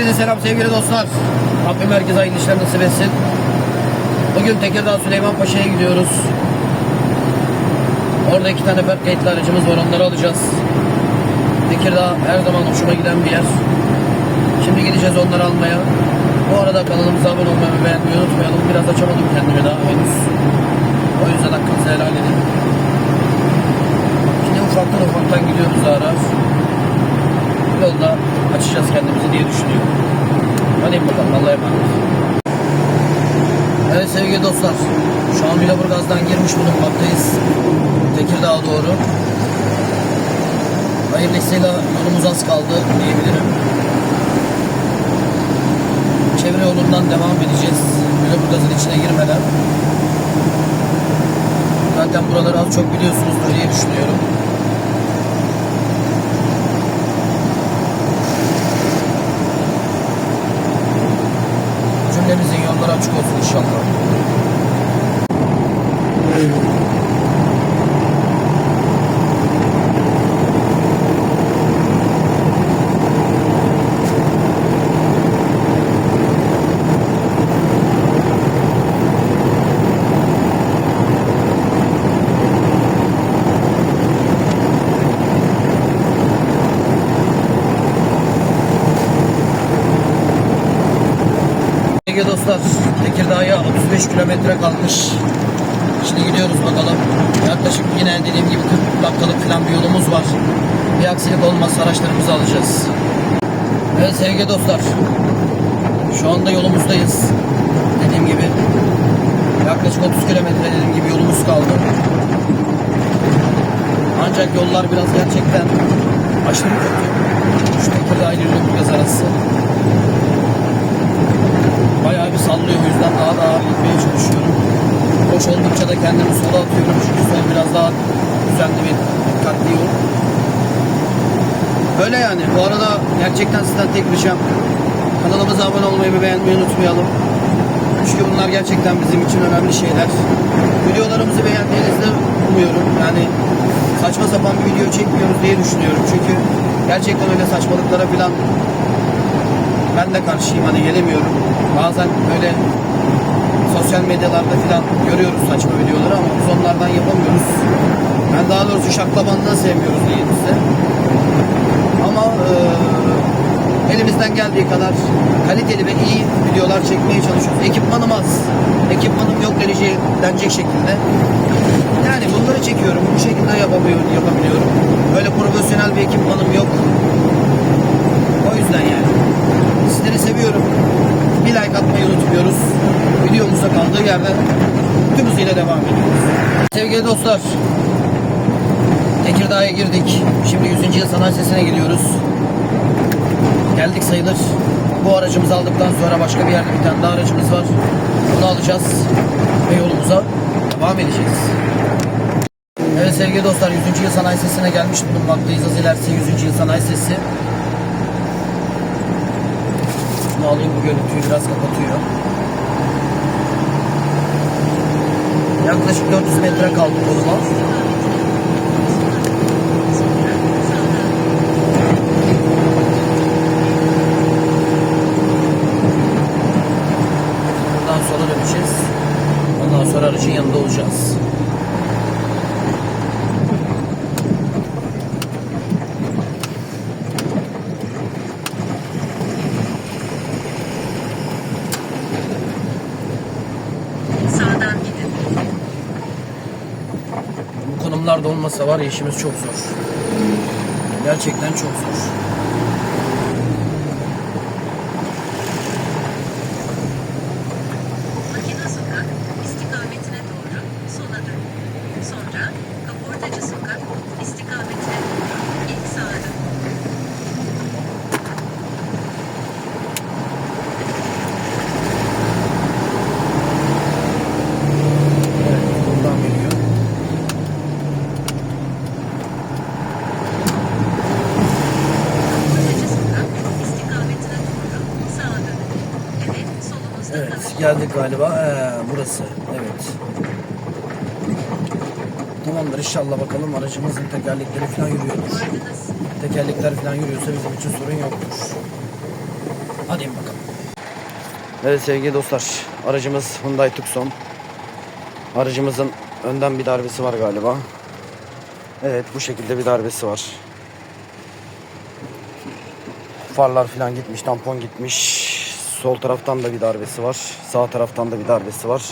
Herkese selam sevgili dostlar. Rabbim herkese hayırlı işler nasip etsin. Bugün Tekirdağ Süleyman Paşa'ya gidiyoruz. Orada iki tane park kayıtlı aracımız var onları alacağız. Tekirdağ her zaman hoşuma giden bir yer. Şimdi gideceğiz onları almaya. Bu arada kanalımıza abone olmayı ve beğenmeyi unutmayalım. Biraz açamadım kendimi daha henüz. O yüzden hakkınızı helal edin. Şimdi ufaktan ufaktan gidiyoruz ara. Yolda açacağız kendimizi diye düşünüyorum. Hadi bakalım Allah'a emanet. Evet sevgili dostlar. Şu an Lüleburgaz'dan girmiş bulunmaktayız. Tekirdağ'a doğru. Hayırlısıyla yolumuz az kaldı diyebilirim. Çevre yolundan devam edeceğiz. Lüleburgaz'ın içine girmeden. Zaten buraları az çok biliyorsunuz diye düşünüyorum. Cümlemizin yolları açık olsun inşallah. Sevgili dostlar, Tekirdağ'a 35 kilometre kalmış. Şimdi gidiyoruz bakalım. Yaklaşık yine dediğim gibi 40 dakikalık falan bir yolumuz var. Bir aksilik olmazsa araçlarımızı alacağız. Evet sevgili dostlar, şu anda yolumuzdayız. Dediğim gibi yaklaşık 30 kilometre dediğim gibi yolumuz kaldı. Ancak yollar biraz gerçekten aşırı kötü. Şu Tekirdağ ile Lüleburgaz arası bayağı bir sallıyor o yüzden daha da ağır gitmeye çalışıyorum. Boş oldukça da kendimi sola atıyorum çünkü sol biraz daha düzenli bir dikkatli yol. Böyle yani. Bu arada gerçekten sizden tek ricam kanalımıza abone olmayı ve beğenmeyi unutmayalım. Çünkü bunlar gerçekten bizim için önemli şeyler. Videolarımızı beğendiğinizde umuyorum. Yani saçma sapan bir video çekmiyoruz diye düşünüyorum. Çünkü gerçekten öyle saçmalıklara falan ben de karşıyım hani gelemiyorum. Bazen böyle sosyal medyalarda falan görüyoruz saçma videoları ama biz onlardan yapamıyoruz. Ben daha doğrusu şaklabanlığı sevmiyoruz diyeyim size. Ama eee, elimizden geldiği kadar kaliteli ve iyi videolar çekmeye çalışıyoruz. Ekipmanım az. Ekipmanım yok denecek, denecek şekilde. Yani bunları çekiyorum. Bu şekilde yapabiliyorum. yapabiliyorum. Böyle profesyonel bir ekipmanım yok. O yüzden yani. Yerden tüm hızıyla devam ediyoruz. Sevgili dostlar, Tekirdağ'a girdik. Şimdi 100. yıl sanayi sesine gidiyoruz. Geldik sayılır. Bu aracımızı aldıktan sonra başka bir yerde bir tane daha aracımız var. Bunu alacağız ve yolumuza devam edeceğiz. Evet sevgili dostlar 100. yıl sanayi sesine gelmiş bulunmaktayız. Az ilerisi 100. yıl sanayi sesi. Şunu alayım bu görüntüyü biraz kapatıyor. Yaklaşık 400 metre kaldı koluma. Buradan sola döneceğiz. Ondan sonra aracın yanında olacağız. Bu konumlarda olmasa var ya işimiz çok zor. Gerçekten çok zor. Makine sokak istikametine doğru sola dön. Sonra kaportacı sokak istikametine doğru ilk sağa dön. Evet, buradan geliyor. Kaportacı sokak istikametine doğru sağa dön. Evet solunuzda Evet, kalın. Geldik galiba. Ee, burası. Evet. Tamamdır inşallah bakalım aracımızın tekerlekleri falan yürüyordur. Tekerlekler falan yürüyorsa bizim için sorun yoktur. Hadi bakalım. Evet sevgili dostlar. Aracımız Hyundai Tucson. Aracımızın önden bir darbesi var galiba. Evet bu şekilde bir darbesi var. Farlar falan gitmiş, tampon gitmiş. Sol taraftan da bir darbesi var. Sağ taraftan da bir darbesi var.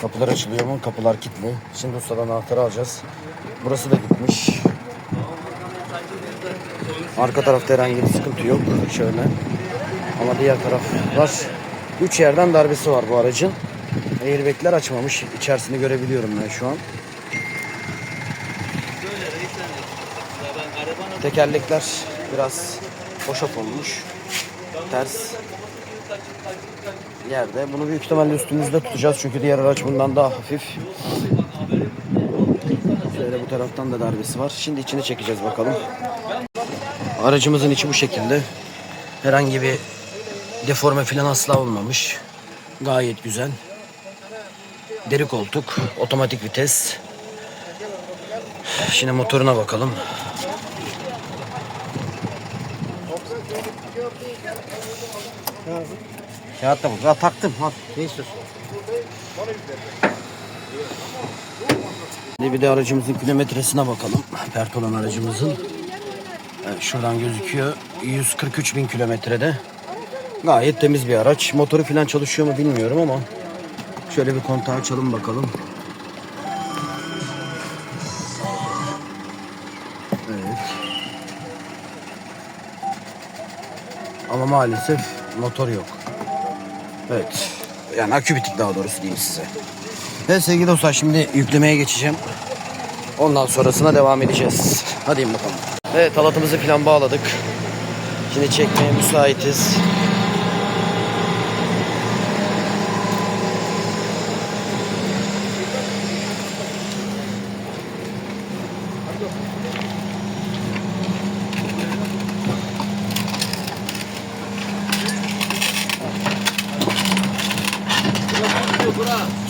Kapılar açılıyor mu? Kapılar kilitli. Şimdi ustadan anahtarı alacağız. Burası da gitmiş. Arka tarafta herhangi bir sıkıntı yok. Şöyle. Ama diğer taraflar üç yerden darbesi var bu aracın. Airbag'ler açmamış. İçerisini görebiliyorum ben şu an. Tekerlekler biraz boşaf olmuş. Ters yerde. Bunu büyük ihtimalle üstümüzde tutacağız çünkü diğer araç bundan daha hafif. Şöyle bu taraftan da darbesi var. Şimdi içini çekeceğiz bakalım. Aracımızın içi bu şekilde. Herhangi bir deforme falan asla olmamış. Gayet güzel. Deri koltuk, otomatik vites. Şimdi motoruna bakalım. Kağıt da bu. Ya taktım. Al. Ne istiyorsun? Şimdi bir de aracımızın kilometresine bakalım. Pert olan aracımızın. Evet, şuradan gözüküyor. 143 bin kilometrede. Gayet temiz bir araç. Motoru falan çalışıyor mu bilmiyorum ama. Şöyle bir kontağı açalım bakalım. Evet. Ama maalesef motor yok. Evet. Yani akü bitik daha doğrusu diyeyim size. Evet sevgili dostlar şimdi yüklemeye geçeceğim. Ondan sonrasına devam edeceğiz. Hadi bakalım. Evet halatımızı falan bağladık. Şimdi çekmeye müsaitiz.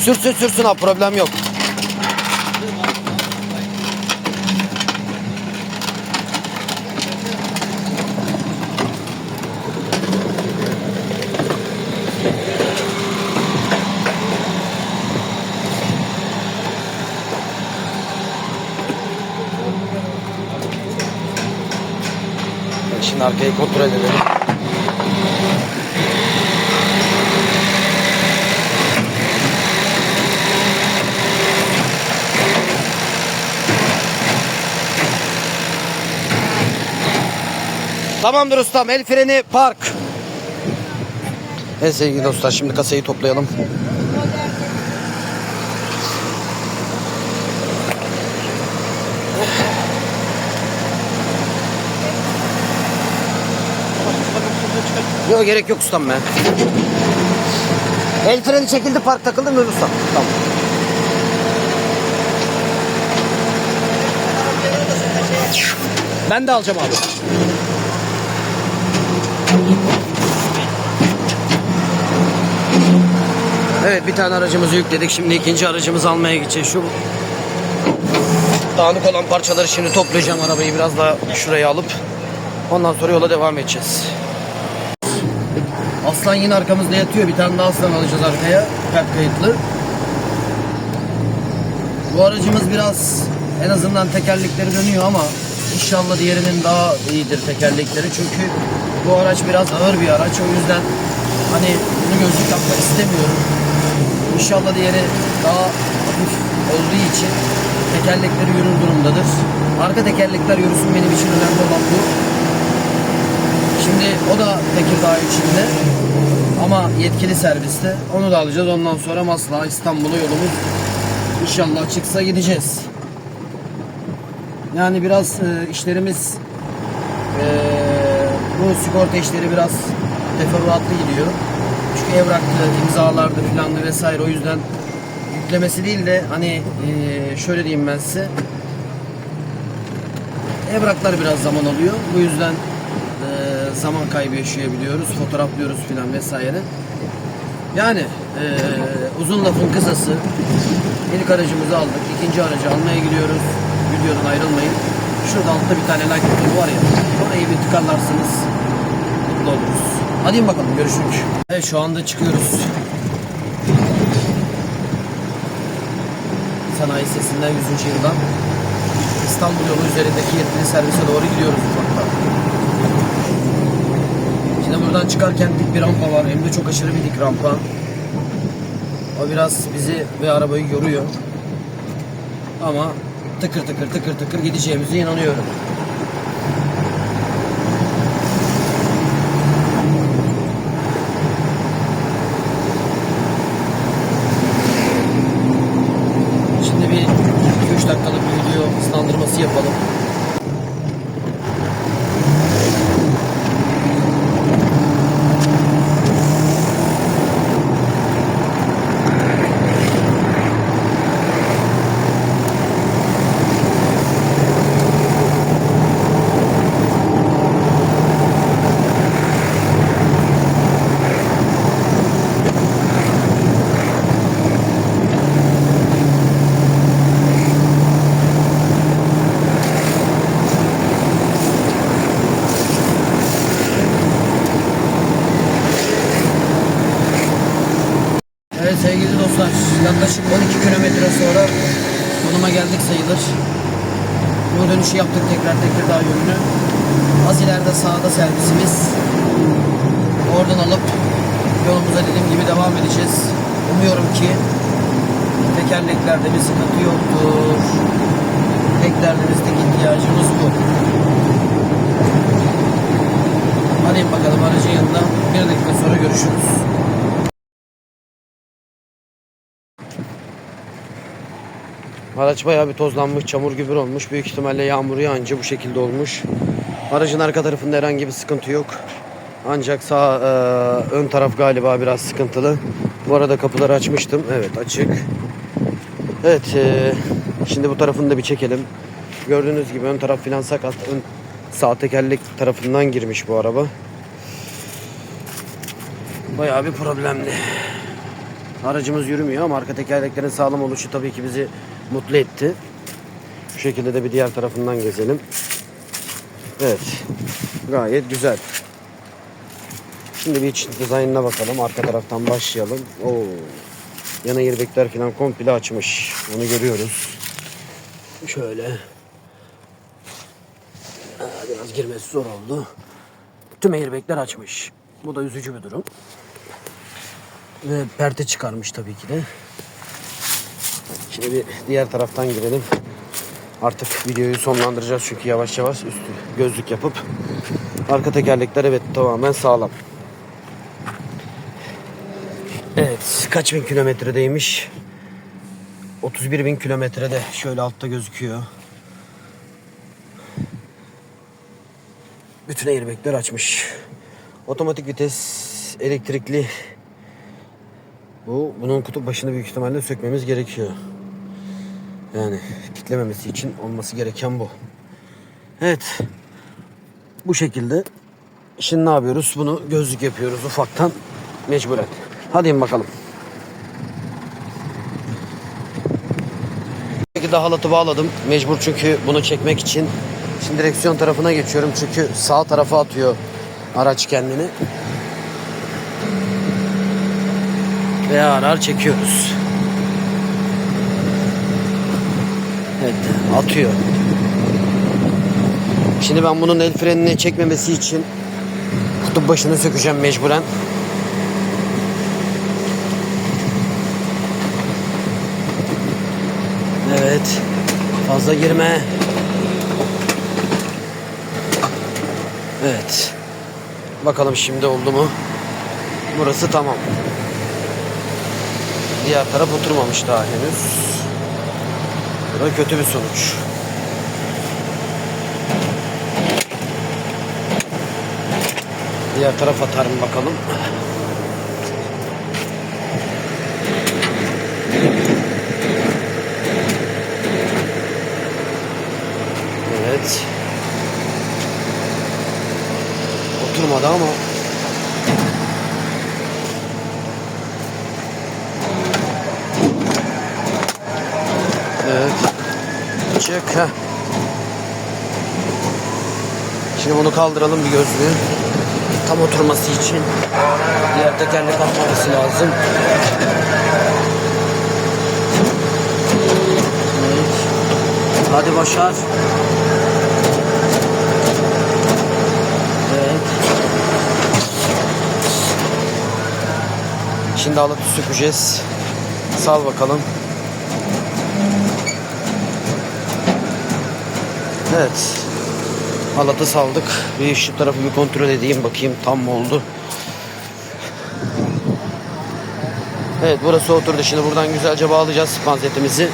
Sürsün sürsün abi problem yok. Şimdi arkayı kontrol edelim. Tamamdır ustam. El freni park. Evet sevgili dostlar şimdi kasayı toplayalım. Yok gerek yok ustam be. El freni çekildi park takıldı mı ustam? Tamam. Ben de alacağım abi. Evet bir tane aracımızı yükledik. Şimdi ikinci aracımızı almaya gideceğiz. Şu dağınık olan parçaları şimdi toplayacağım arabayı biraz daha şuraya alıp ondan sonra yola devam edeceğiz. Aslan yine arkamızda yatıyor. Bir tane daha aslan alacağız arkaya. Kart kayıtlı. Bu aracımız biraz en azından tekerlekleri dönüyor ama inşallah diğerinin daha iyidir tekerlekleri. Çünkü bu araç biraz ağır bir araç. O yüzden hani bunu gözlük takmak istemiyorum. İnşallah diğeri daha hafif olduğu için tekerlekleri yürür durumdadır. Arka tekerlekler yürüsün benim için önemli olan bu. Şimdi o da Tekirdağ içinde ama yetkili serviste. Onu da alacağız. Ondan sonra Maslak'a İstanbul'a yolumuz inşallah çıksa gideceğiz. Yani biraz e, işlerimiz e, bu sigorta işleri biraz teferruatlı gidiyor. Çünkü evraktı, imzalardı filandı vesaire o yüzden yüklemesi değil de hani e, şöyle diyeyim ben size evraklar biraz zaman alıyor. Bu yüzden e, zaman kaybı yaşayabiliyoruz. Fotoğraflıyoruz filan vesaire. Yani e, uzun lafın kısası ilk aracımızı aldık. ikinci aracı almaya gidiyoruz. Videodan ayrılmayın. Şurada altta bir tane like butonu var ya. Orayı bir tıkarlarsınız. Mutlu oluruz. Hadi bakalım görüşürüz. Evet şu anda çıkıyoruz. Sanayi sesinden 100. yıldan İstanbul yolu üzerindeki yetkili servise doğru gidiyoruz ufaktan. Şimdi buradan çıkarken dik bir rampa var. Hem de çok aşırı bir dik rampa. O biraz bizi ve arabayı yoruyor. Ama tıkır tıkır tıkır tıkır gideceğimize inanıyorum. Şimdi bir 2-3 dakikalık bir video hızlandırması yapalım. Evet sevgili dostlar yaklaşık 12 kilometre sonra konuma geldik sayılır. Bu dönüşü yaptık tekrar Tekirdağ yönünü. Az ileride sağda servisimiz. Oradan alıp yolumuza dediğim gibi devam edeceğiz. Umuyorum ki tekerleklerde bir sıkıntı yoktur. Tek derdimizdeki ihtiyacımız bu. Hadi bakalım aracın yanında bir dakika sonra görüşürüz. Araç bayağı bir tozlanmış, çamur gibi olmuş. Büyük ihtimalle yağmur yağınca bu şekilde olmuş. Aracın arka tarafında herhangi bir sıkıntı yok. Ancak sağ e, ön taraf galiba biraz sıkıntılı. Bu arada kapıları açmıştım. Evet açık. Evet e, şimdi bu tarafını da bir çekelim. Gördüğünüz gibi ön taraf filan sakat. Ön sağ tekerlek tarafından girmiş bu araba. Bayağı bir problemli. Aracımız yürümüyor ama arka tekerleklerin sağlam oluşu tabii ki bizi mutlu etti. Bu şekilde de bir diğer tarafından gezelim. Evet. Gayet güzel. Şimdi bir iç dizaynına bakalım. Arka taraftan başlayalım. Oo. Yana airbagler falan komple açmış. Onu görüyoruz. Şöyle. Biraz girmesi zor oldu. Tüm airbagler açmış. Bu da üzücü bir durum. Ve perde çıkarmış tabii ki de. Şimdi bir diğer taraftan girelim. Artık videoyu sonlandıracağız çünkü yavaş yavaş üstü gözlük yapıp arka tekerlekler evet tamamen sağlam. Evet kaç bin kilometredeymiş? 31 bin kilometrede şöyle altta gözüküyor. Bütün airbagler açmış. Otomatik vites, elektrikli bu bunun kutup başını büyük ihtimalle sökmemiz gerekiyor. Yani kitlememesi için olması gereken bu. Evet. Bu şekilde. Şimdi ne yapıyoruz? Bunu gözlük yapıyoruz ufaktan. Mecburen. Hadi in bakalım. Bu şekilde halatı bağladım. Mecbur çünkü bunu çekmek için. Şimdi direksiyon tarafına geçiyorum çünkü sağ tarafa atıyor araç kendini. Ve ağır ağır çekiyoruz. Evet atıyor. Şimdi ben bunun el frenine çekmemesi için kutup başını sökeceğim mecburen. Evet. Fazla girme. Evet. Bakalım şimdi oldu mu? Burası tamam. Diğer taraf oturmamış daha henüz. Bu kötü bir sonuç. Diğer taraf atarım bakalım. Evet. Oturmadı ama Bunu kaldıralım bir gözlüğü. Tam oturması için. Diğer tekerlek atmaması lazım. Evet. Hadi Başar. Şimdi halatı sökeceğiz. Sal bakalım. Evet. Halatı saldık. Bir şu tarafı bir kontrol edeyim bakayım tam mı oldu. Evet burası oturdu. Şimdi buradan güzelce bağlayacağız panzetimizi.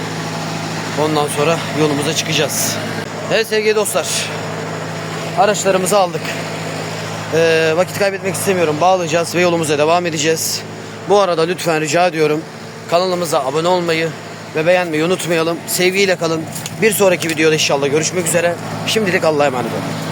Ondan sonra yolumuza çıkacağız. Evet sevgili dostlar. Araçlarımızı aldık. Ee, vakit kaybetmek istemiyorum. Bağlayacağız ve yolumuza devam edeceğiz. Bu arada lütfen rica ediyorum. Kanalımıza abone olmayı ve beğenmeyi unutmayalım. Sevgiyle kalın. Bir sonraki videoda inşallah görüşmek üzere. Şimdilik Allah'a emanet olun.